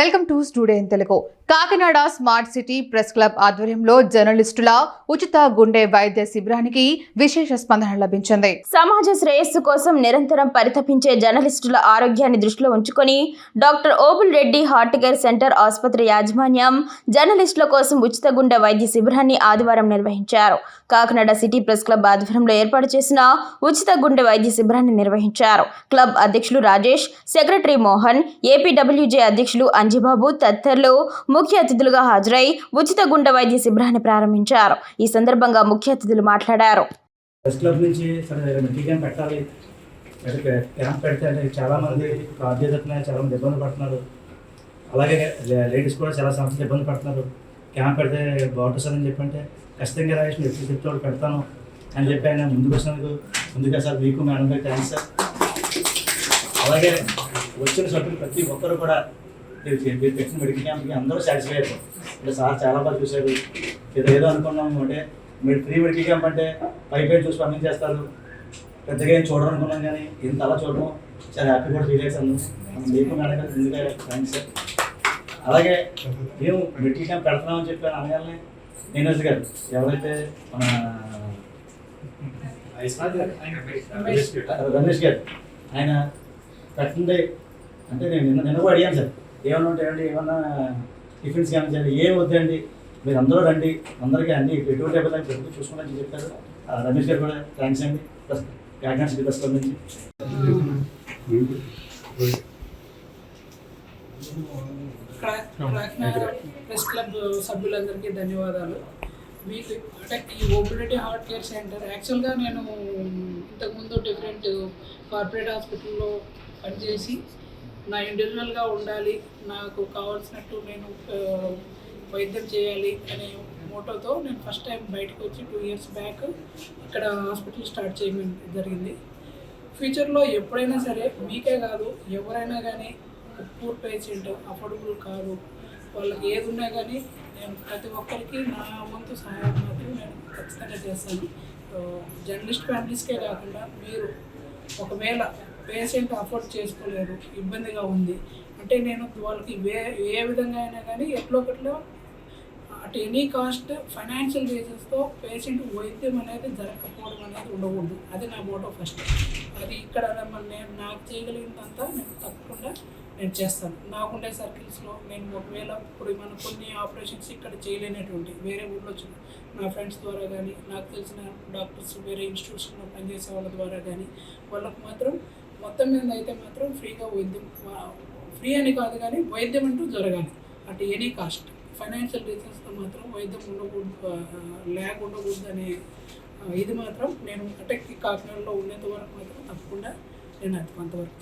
Welcome to student Telugu. Kakinada smart city press club ఆధ్వర్యంలో జర్నలిస్టుల ఉచిత గుండె వైద్య శిబిరానికి విశేష స్పందన లభించింది. సమాజ శ్రేయస్సు కోసం నిరంతరం పరితపించే జర్నలిస్టుల ఆరోగ్యాన్ని దృష్టిలో ఉంచుకొని doctor Obul Reddy heart care centre ఆసుపత్రి యాజమాన్యం జర్నలిస్టుల కోసం ఉచిత గుండె వైద్య శిబిరాన్ని ఆదివారం నిర్వహించారు. కాకినాడ సిటీ ప్రెస్ క్లబ్ ఆధ్వర్యంలో ఏర్పాటు చేసిన ఉచిత గుండె వైద్య శిబిరాన్ని నిర్వహించారు. క్లబ్ అధ్యక్షులు రాజేష్ సెక్రటరీ మోహన్ ఏపీడబ్ల్యూజే అధ్యక్షులు అంజిబాబు తదితరులు ముఖ్య అతిథులుగా హాజరై ఉచిత గుండె వైద్య శిబిరాన్ని ప్రారంభించారు. ఈ సందర్భంగా ముఖ్య అతిథులు మాట్లాడారు. ప్రెస్ క్లబ్ నుంచి క్యాంప్ పెట్టాలి. క్యాంప్ పెడితే చాలామంది బాధ్యతలున్నాయి చాలామంది ఇబ్బంది పడుతున్నారు. అలాగే లేడీస్ కూడా చాలా సమస్యలు ఇబ్బంది పడుతున్నారు. క్యాంప్ పెడితే బాగుంటుంది సార్ అని చెప్పంటే ఖచ్చితంగా రాజేష్ నేను ఎప్పుడు చెప్తే పెడతాను అని చెప్పి ఆయన ముందుకు వచ్చినందుకు ముందుగా సార్ మీకు మేడం గారు థ్యాంక్స్ సార్. అలాగే వచ్చిన సభ్యులు ప్రతి ఒక్కరు కూడా మీరు పెట్టిన మెడికల్ క్యాంప్కి అందరూ సాటిస్ఫై అయ్యారు అంటే సార్ చాలా బాగా చూశారు. ఏదో ఏదో అనుకున్నాము అంటే మీరు ఫ్రీ మెడికల్ క్యాంప్ అంటే పై పై చూసి పంపించేస్తారు. పెద్దగా ఏం చూడరు అనుకున్నాం కానీ ఇంత అలా చూడడం చాలా హ్యాపీ కూడా ఫీల్ అవుతాను మీకు మేడం ముందుగా థ్యాంక్స్ సార్ అలాగే మేము మెడికల్ క్యాంప్ పెడుతున్నామని చెప్పి అనగానే నీనజ్ గారు ఎవరైతే మన రమేష్ గారు ఆయన పెట్టండి. అంటే నేను నిన్న నిన్న కూడా అడిగాను సార్. ఏమైనా ఉంటాయండి ఏమన్నా టిఫిన్స్ కానీ చేయండి ఏం వద్దండి మీరు అందరూ రండి అందరికీ అన్ని ఎటువంటి అభిప్రాయం పెట్టుకు చూసుకోమని చెప్పారు. రమేష్ గారు కూడా థ్యాంక్స్ అండి. ప్లస్ కాకినాడ సిటీ నుంచి. ప్రెస్ క్లబ్ సభ్యులందరికీ ధన్యవాదాలు. మీకు అంటే ఈ ఓపెనిటీ హార్ట్ కేర్ సెంటర్ యాక్చువల్గా నేను ఇంతకుముందు డిఫరెంట్ కార్పొరేట్ హాస్పిటల్లో పనిచేసి నా ఇండివిజువల్గా ఉండాలి నాకు కావాల్సినట్టు నేను వైద్యం చేయాలి అనే మోటోతో నేను ఫస్ట్ టైం బయటకు వచ్చి టూ ఇయర్స్ బ్యాక్ ఇక్కడ హాస్పిటల్ స్టార్ట్ చేయడం జరిగింది. ఫ్యూచర్లో ఎప్పుడైనా సరే మీకే కాదు ఎవరైనా కానీ పూర్ పేషెంట్ అఫోర్డబుల్ కాదు వాళ్ళకి ఏది ఉన్నా కానీ నేను ప్రతి ఒక్కరికి నా వంతు సహాయం మాత్రం నేను ఖచ్చితంగా చేస్తాను. జర్నలిస్ట్ ఫ్యామిలీస్కే కాకుండా మీరు ఒకవేళ పేషెంట్ అఫోర్డ్ చేసుకోలేరు ఇబ్బందిగా ఉంది. అంటే నేను వాళ్ళకి వే ఏ విధంగా అయినా కానీ ఎట్లో ఒకట్లో అట్ ఎనీ కాస్ట్ ఫైనాన్షియల్ రీజన్స్తో పేషెంట్ వైద్యం అనేది జరగకపోవడం అనేది ఉండకూడదు. అది నా మోటో ఫస్ట్. అది ఇక్కడ మన- నేను నాకు చేయగలిగినంత నేను తప్పకుండా నేను చేస్తాను. నాకుండే సర్కిల్స్లో నేను ఒకవేళ ఇప్పుడు మన కొన్ని ఆపరేషన్స్ ఇక్కడ చేయలేనటువంటి వేరే ఊళ్ళో వచ్చిన నా ఫ్రెండ్స్ ద్వారా కానీ నాకు తెలిసిన డాక్టర్స్ వేరే ఇన్స్టిట్యూషన్లో పనిచేసే వాళ్ళ ద్వారా కానీ వాళ్ళకు మాత్రం మొత్తం మీద అయితే మాత్రం ఫ్రీగా వైద్యం ఫ్రీ అని కాదు కానీ వైద్యం అంటూ జరగాలి. అట్ ఎనీ కాస్ట్ ఫైనాన్షియల్ రీజన్స్తో మాత్రం వైద్యం ఉండకూడదు ల్యాక్ ల్యాగ్ ఉండకూడదు అనే ఇది మాత్రం నేను అంటే కాకినాడలో ఉన్నంత వరకు మాత్రం తప్పకుండా నేను అది కొంతవరకు